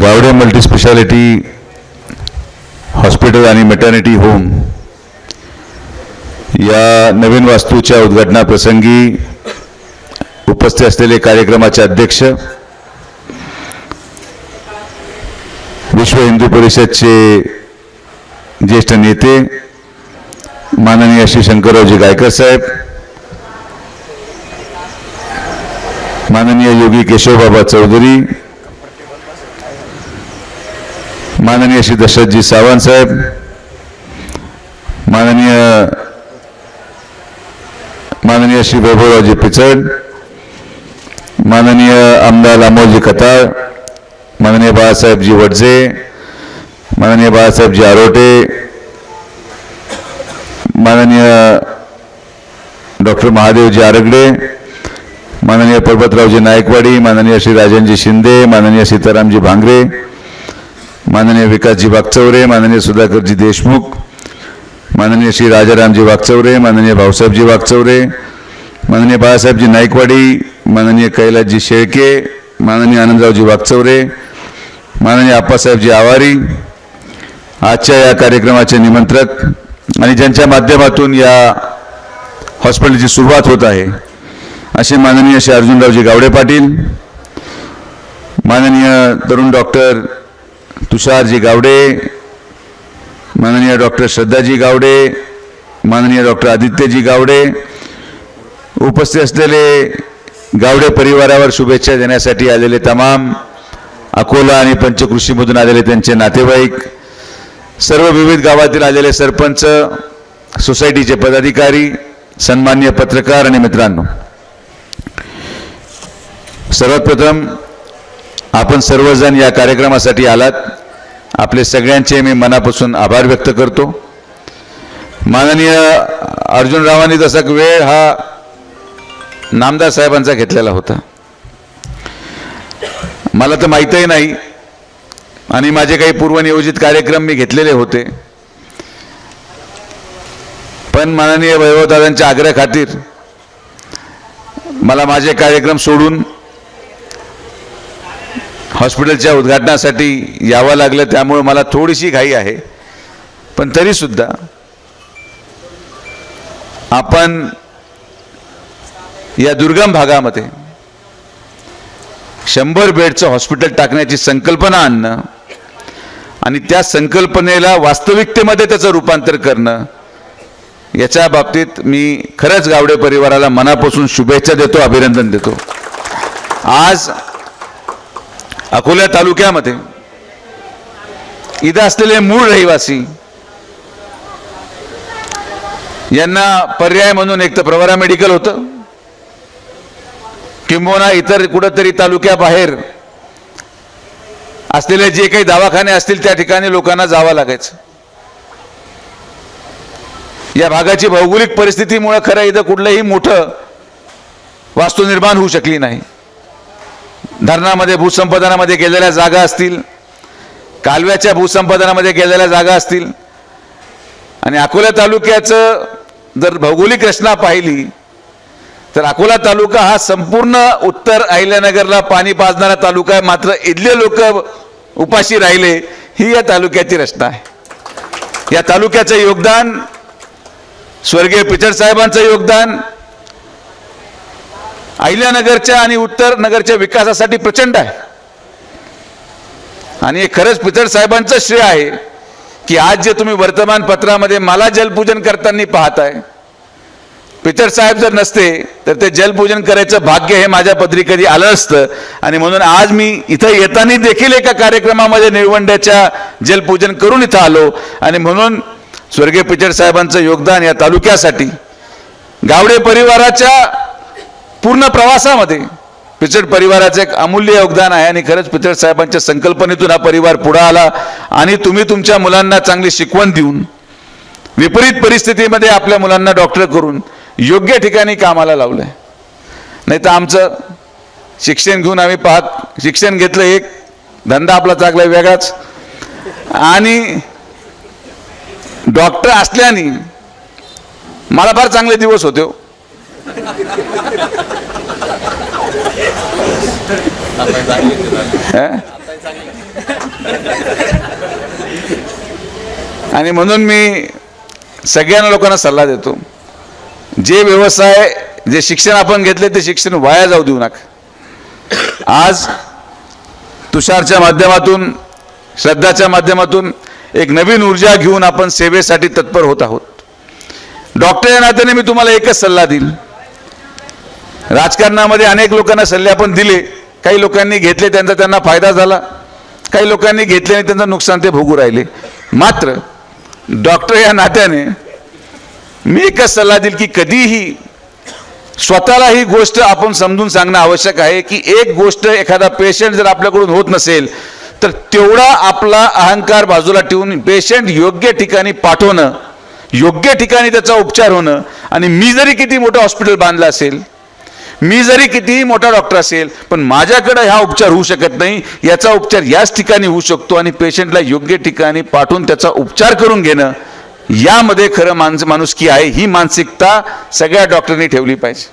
Gawade multispeciality hospital आणि maternity home या नवीन वास्तूच्या उद्घाटनाप्रसंगी उपस्थित असलेले कार्यक्रमाचे अध्यक्ष विश्व हिंदू परिषदचे ज्येष्ठ नेते माननीय श्री शंकररावजी गायकर साहेब माननीय योगी केशवबाबा चौधरी माननीय श्री दशरथजी सावंत साहेब माननीय माननीय श्री वैभवरावजी पिचड माननीय आमदार लामोजी कताळ माननीय बाळासाहेबजी वडजे माननीय बाळासाहेबजी आरोटे माननीय डॉक्टर महादेवजी आरगडे माननीय पर्वतरावजी नायकवाडी माननीय श्री राजनजी शिंदे माननीय सीतारामजी भांगरे माननीय विकासजी वागचौरे माननीय सुधाकरजी देशमुख माननीय श्री राजारामजी वागचौरे माननीय भाऊसाहेबजी वागचौरे माननीय बाळासाहेबजी नाईकवाडी माननीय कैलासजी शेळके माननीय आनंदरावजी वागचौरे माननीय आप्पासाहेबजी आवारी आजच्या या कार्यक्रमाचे निमंत्रक आणि ज्यांच्या माध्यमातून या हॉस्पिटलची सुरुवात होत आहे असे माननीय श्री अर्जुनरावजी गावडे पाटील माननीय तरुण डॉक्टर तुषारजी गावडे माननीय डॉक्टर श्रद्धाजी गावडे माननीय डॉक्टर आदित्यजी गावडे उपस्थित असलेले गावडे परिवारावर शुभेच्छा देण्यासाठी आलेले तमाम अकोला आणि पंचकृषीमधून आलेले त्यांचे नातेवाईक सर्व विविध गावातील आलेले सरपंच सोसायटीचे पदाधिकारी सन्मान्य पत्रकार आणि मित्रांनो. सर्वात प्रथम आपण सर्वजण या कार्यक्रमासाठी आलात. आपले सगळ्यांचे मी मनापासून आभार व्यक्त करतो. माननीय अर्जुनरावांनी तसा वेळ हा नामदार साहेबांचा घेतलेला होता. मला तर माहीतही नाही आणि माझे काही पूर्वनियोजित कार्यक्रम मी घेतलेले होते. पण माननीय वैभवदादांच्या आग्रह खातीर मला माझे कार्यक्रम सोडून हॉस्पिटलच्या उद्घाटनासाठी यावं लागलं त्यामुळे मला थोडीशी घाई आहे. पण तरीसुद्धा आपण या दुर्गम भागामध्ये शंभर बेडचं हॉस्पिटल टाकण्याची संकल्पना आणणं आणि त्या संकल्पनेला वास्तविकतेमध्ये त्याचं रूपांतर करणं याच्या बाबतीत मी खरंच गावडे परिवाराला मनापासून शुभेच्छा देतो अभिनंदन देतो. आज अकोला तालुक्यामध्ये. इथं असलेले मूळ रहिवासी यांना पर्याय म्हणून एक तर प्रवरा मेडिकल होतं. किंबहुना इतर कुठंतरी तालुक्याबाहेर असलेले जे काही दवाखाने असतील त्या ठिकाणी लोकांना जावं लागायचं. या भागाची भौगोलिक परिस्थितीमुळे खरं इथं कुठलंही मोठं वास्तू निर्माण होऊ शकली नाही. धरणामध्ये भूसंपादनामध्ये गेलेल्या जागा असतील कालव्याच्या भूसंपादनामध्ये गेलेल्या जागा असतील आणि अकोला तालुक्याचं जर भौगोलिक रचना पाहिली तर अकोला तालुका हा संपूर्ण उत्तर अहिल्यानगरला पाणी पाजणारा तालुका आहे. मात्र इथले लोक उपाशी राहिले ही या तालुक्याची रचना आहे. या तालुक्याचं योगदान स्वर्गीय पिचड साहेबांचं योगदान अहिल्यानगरच्या आणि उत्तर नगरच्या विकासासाठी प्रचंड आहे. आणि हे खरंच पितळ साहेबांचं श्रेय आहे की आज जे तुम्ही वर्तमानपत्रामध्ये मला जलपूजन करताना पाहताय पितळ साहेब जर नसते तर ते जलपूजन करायचं भाग्य हे माझ्या पदरी कधी आलं असतं. आणि म्हणून आज मी इथं येताना देखील एका कार्यक्रमामध्ये निळवंड्याच्या जलपूजन करून इथं आलो. आणि म्हणून स्वर्गीय पिचड साहेबांचं योगदान या तालुक्यासाठी गावडे परिवाराच्या पूर्ण प्रवासामध्ये. पिचड परिवाराचं एक अमूल्य योगदान आहे आणि खरंच पिचड साहेबांच्या संकल्पनेतून हा परिवार पुढे आला आणि तुम्ही तुमच्या मुलांना चांगली शिकवण देऊन विपरीत परिस्थितीमध्ये आपल्या मुलांना डॉक्टर करून योग्य ठिकाणी कामाला लावलंय. नाही तर आमचं शिक्षण घेऊन आम्ही पाहत शिक्षण घेतलं एक धंदा आपला चांगला वेगळाच. आणि डॉक्टर असल्याने मला फार चांगले दिवस होते हो. आणि म्हणून मी सगळ्यांना लोकांना सल्ला देतो जे व्यवसाय जे शिक्षण आपण घेतले ते शिक्षण वाया जाऊ देऊ नका. आज तुषारच्या माध्यमातून श्रद्धाच्या माध्यमातून एक नवीन ऊर्जा घेऊन आपण सेवेसाठी तत्पर होत आहोत. डॉक्टर या नात्याने मी तुम्हाला एकच सल्ला देईल राजकारणामध्ये अनेक लोकांना सल्ले आपण दिले. काही लोकांनी घेतले त्यांचा त्यांना फायदा झाला. काही लोकांनी घेतले आणि त्यांचं नुकसान ते भोगू राहिले. मात्र डॉक्टर या नात्याने मी एकच सल्ला देईल की कधीही स्वतःला ही गोष्ट आपण समजून सांगणं आवश्यक आहे की एक गोष्ट एखादा पेशंट जर आपल्याकडून होत नसेल तर तेवढा आपला अहंकार बाजूला ठेवून पेशंट योग्य ठिकाणी पाठवणं योग्य ठिकाणी त्याचा उपचार होणं आणि मी जरी किती मोठं हॉस्पिटल बांधलं असेल मी जरी कितीही मोठा डॉक्टर असेल पण माझ्याकडे हा उपचार होऊ शकत नाही. याचा उपचार याच ठिकाणी होऊ शकतो आणि पेशंटला योग्य ठिकाणी पाठवून त्याचा उपचार करून घेणं यामध्ये खरं माणस माणुसकी आहे. ही मानसिकता सगळ्या डॉक्टरनी ठेवली पाहिजे.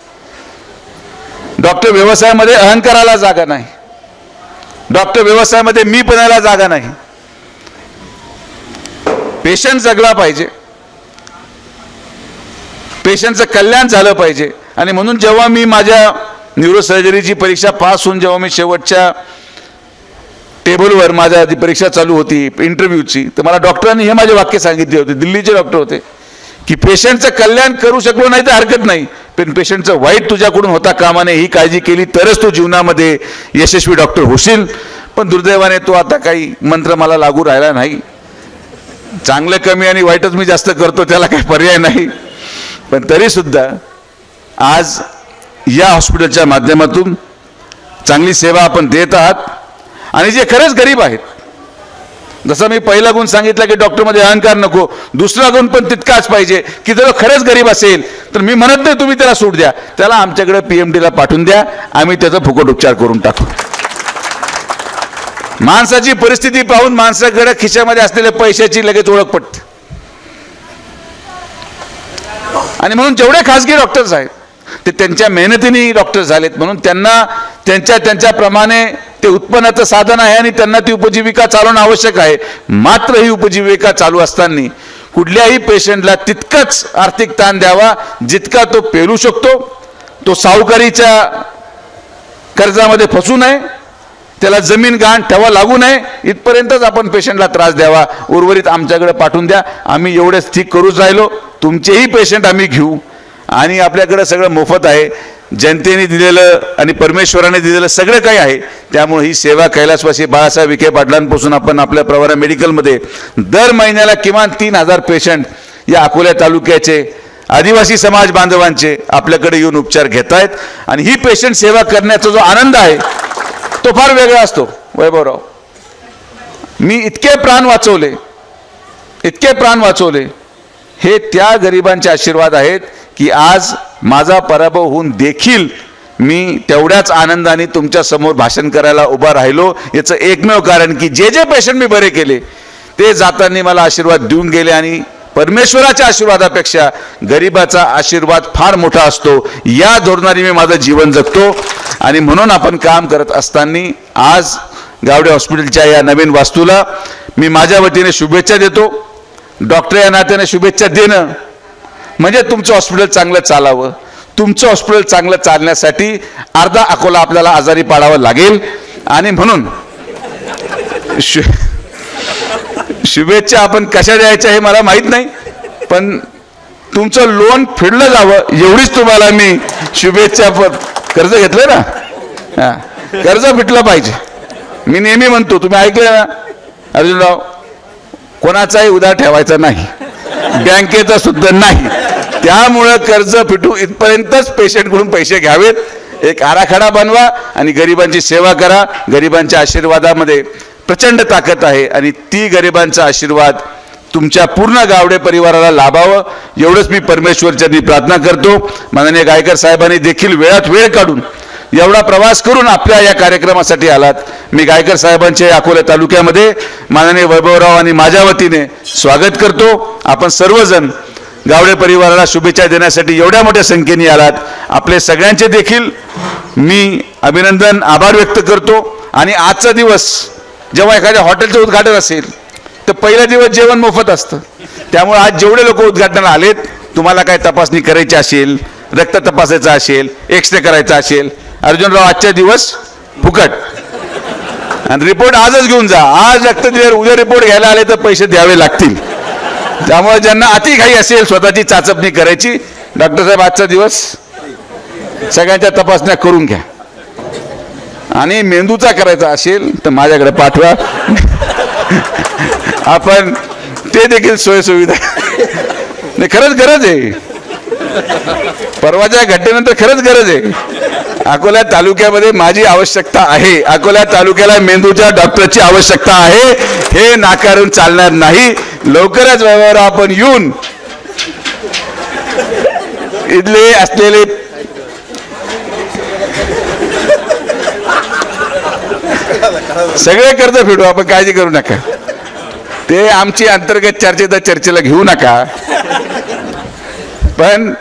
डॉक्टर व्यवसायामध्ये अहंकाराला जागा नाही. डॉक्टर व्यवसायामध्ये मी पणाला जागा नाही. पेशंट जगला पाहिजे. पेशंटचं कल्याण झालं पाहिजे. आणि म्हणून जेव्हा मी माझ्या न्यूरोसर्जरीची परीक्षा पास होऊन जेव्हा मी शेवटच्या टेबलवर माझ्या ती परीक्षा चालू होती इंटरव्ह्यूची तर मला डॉक्टरांनी हे माझे वाक्य सांगितले होते. दिल्लीचे डॉक्टर होते की पेशंटचं कल्याण करू शकलो नाही तर हरकत नाही पण पेशंटचं वाईट तुझ्याकडून होता कामाने ही काळजी केली तरच तू जीवनामध्ये यशस्वी डॉक्टर होशील. पण दुर्दैवाने तो आता काही मंत्र मला लागू राहिला नाही. चांगलं कमी आणि वाईटच मी जास्त करतो त्याला काही पर्याय नाही. पण तरीसुद्धा आज या हॉस्पिटलच्या माध्यमातून चांगली सेवा आपण देत आहात. आणि जे खरंच गरीब आहेत जसं मी पहिला गुण सांगितला की डॉक्टरमध्ये अहंकार नको दुसरा गुण पण तितकाच पाहिजे की जर खरंच गरीब असेल तर मी म्हणत नाही तुम्ही त्याला सूट द्या त्याला आमच्याकडे पीएमडीला पाठवून द्या आम्ही त्याचा फुकट उपचार करून टाकू. माणसाची परिस्थिती पाहून माणसाकडे खिशामध्ये असलेल्या पैशाची लगेच ओळख पडते आणि म्हणून जेवढे खासगी डॉक्टर्स आहेत ते त्यांच्या मेहनतीने डॉक्टर झालेत म्हणून त्यांना त्यांच्या त्यांच्याप्रमाणे ते उत्पन्नाचं साधन आहे आणि त्यांना ती उपजीविका चालवणं आवश्यक आहे. मात्र ही उपजीविका चालू असताना कुठल्याही पेशंटला तितकंच आर्थिक ताण द्यावा जितका तो पेरू शकतो. तो सावकारीच्या कर्जामध्ये फसू नये. त्याला जमीन गहाण ठेवा लागू नये. इथपर्यंतच आपण पेशंटला त्रास द्यावा. उर्वरित आमच्याकडे पाठवून द्या. आम्ही एवढेच ठीक करूच राहिलो. तुमचेही पेशंट आम्ही घेऊ. आणि आपल्याकडं सगळं मोफत आहे. जनतेने दिलेलं आणि परमेश्वराने दिलेलं सगळं काही आहे. त्यामुळे ही सेवा कैलासवासी बाळासाहेब विखे पाटलांपासून आपण आपल्या प्रवारा मेडिकलमध्ये दर महिन्याला किमान तीन हजार पेशंट या अकोल्या तालुक्याचे आदिवासी समाज बांधवांचे आपल्याकडे येऊन उपचार घेत आहेत आणि ही पेशंट सेवा करण्याचा जो आनंद आहे तो फार वेगळा असतो. वैभवराव मी इतके प्राण वाचवले इतके प्राण वाचवले हे त्या गरिबांचे आशीर्वाद आहेत की आज माझा पराभव होऊन देखील मी तेवढ्याच आनंदाने तुमच्यासमोर भाषण करायला उभा राहिलो. याचं एकमेव कारण की जे जे पेशंट मी बरे केले ते जाताना मला आशीर्वाद देऊन गेले आणि परमेश्वराच्या आशीर्वादापेक्षा गरिबाचा आशीर्वाद फार मोठा असतो. या धोरणाने मी माझं जीवन जगतो आणि म्हणून आपण काम करत असताना आज गावडे हॉस्पिटलच्या या नवीन वास्तूला मी माझ्या वतीने शुभेच्छा देतो. डॉक्टर या नात्याने शुभेच्छा देणं. म्हणजे तुमचं हॉस्पिटल चांगलं चालावं. तुमचं हॉस्पिटल चांगलं चालण्यासाठी अर्धा अकोला आपल्याला आजारी पाडावं लागेल. आणि म्हणून शु शुभेच्छा आपण कशा द्यायच्या हे मला माहीत नाही. पण तुमचं लोन फेडलं जावं एवढीच तुम्हाला मी शुभेच्छा कर्ज घेतलं ना? हां. कर्ज फिटलं पाहिजे. मी नेहमी म्हणतो तुम्ही ऐकलं ना? अर्जुनराव? कोणाचाही उदा ठेवायचा नाही. बँकेचा सुद्धा नाही. त्यामुळं कर्ज फिटू इथपर्यंतच पेशंटकडून पैसे घ्यावेत. एक आराखडा बनवा आणि गरिबांची सेवा करा. गरिबांच्या आशीर्वादामध्ये प्रचंड ताकद आहे आणि ती गरिबांचा आशीर्वाद तुमच्या पूर्ण गावडे परिवाराला लाभावं. एवढंच मी परमेश्वरच्यांनी प्रार्थना करतो. माननीय गायकर साहेबांनी देखील वेळात वेळ काढून एवढा प्रवास करून आपल्या या कार्यक्रमासाठी आलात. मी गायकर साहेबांचे अकोला तालुक्यामध्ये माननीय वैभवराव आणि माझ्या वतीने स्वागत करतो. आपण सर्वजण गावडे परिवाराला शुभेच्छा देण्यासाठी एवढ्या मोठ्या संख्येने आलात. आपले सगळ्यांचे देखील मी अभिनंदन आभार व्यक्त करतो. आणि आजचा दिवस जेव्हा एखाद्या हॉटेलचं उद्घाटन असेल तर पहिला दिवस जेवण मोफत असतं. त्यामुळे आज जेवढे लोक उद्घाटनाला आलेत तुम्हाला काय तपासणी करायची असेल रक्त तपासायचं असेल एक्स रे करायचा असेल अर्जुनराव आजच्या दिवस फुकट. आणि रिपोर्ट आजच घेऊन जा. आज रक्त दिल्यावर उद्या रिपोर्ट घ्यायला आले तर पैसे द्यावे लागतील. त्यामुळे ज्यांना अति घाई असेल स्वतःची चाचपणी करायची. डॉक्टर साहेब आजचा दिवस सगळ्यांच्या तपासण्या करून घ्या. आणि मेंदूचा करायचा असेल तर माझ्याकडे पाठवा. आपण ते देखील सोयसुविधा. नाही खरंच गरज आहे. परवाच्या घटनेनंतर खरंच गरज आहे. अकोला तालुक्यामध्ये माझी आवश्यकता आहे. अकोला तालुक्याला मेंदूच्या डॉक्टरची आवश्यकता आहे. हे नाकारून चालणार नाही. लवकरच व्यवहार आपण येऊन इथले असलेले सगळे कर्ज फेडू. आपण काळजी करू नका. ते आमची अंतर्गत चर्चेचा चर्चेला घेऊ नका. पण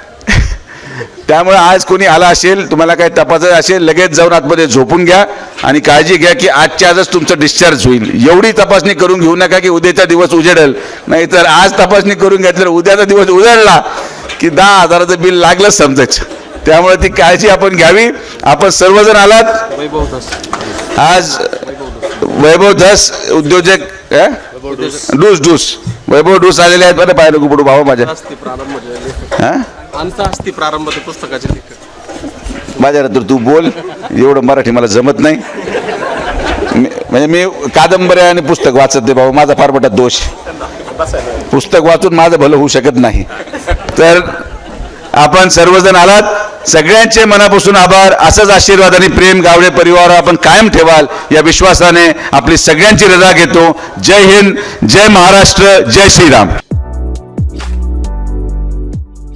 त्यामुळे आज कोणी आला असेल तुम्हाला काही तपासायचं असेल लगेच जाऊन आतमध्ये झोपून घ्या आणि काळजी घ्या की आजच्या आजच तुमचं डिस्चार्ज होईल. एवढी तपासणी करून घेऊ नका की उद्याचा दिवस उजेडेल. नाहीतर आज तपासणी करून घेतलं उद्याचा दिवस उजळला की दहा हजाराचं बिल लागलंच समजायचं. त्यामुळे ती काळजी आपण घ्यावी. आपण सर्वजण आलात? आज वैभव धस उद्योजक? Do's do's. वैभव डूस आलेले आहेत बरं पाहिलं गुपडू भावा माझ्या. असते प्रारंभ प्रारंभ ते पुस्तकाचे लेखक. माझ्या तर तू बोल एवढं मराठी मला जमत नाही. म्हणजे मी कादंबऱ्या आणि पुस्तक वाचत नाही बाबा माझा फार मोठा दोष. पुस्तक वाचून माझं भलं होऊ शकत नाही. तर आपण सर्वजण आलात. सगळ्यांचे मनापासून आभार. असंच आशीर्वाद आणि प्रेम गावडे परिवार आपण कायम ठेवाल. या विश्वासाने आपली सगळ्यांची रजा घेतो. जय हिंद जय महाराष्ट्र जय श्रीराम.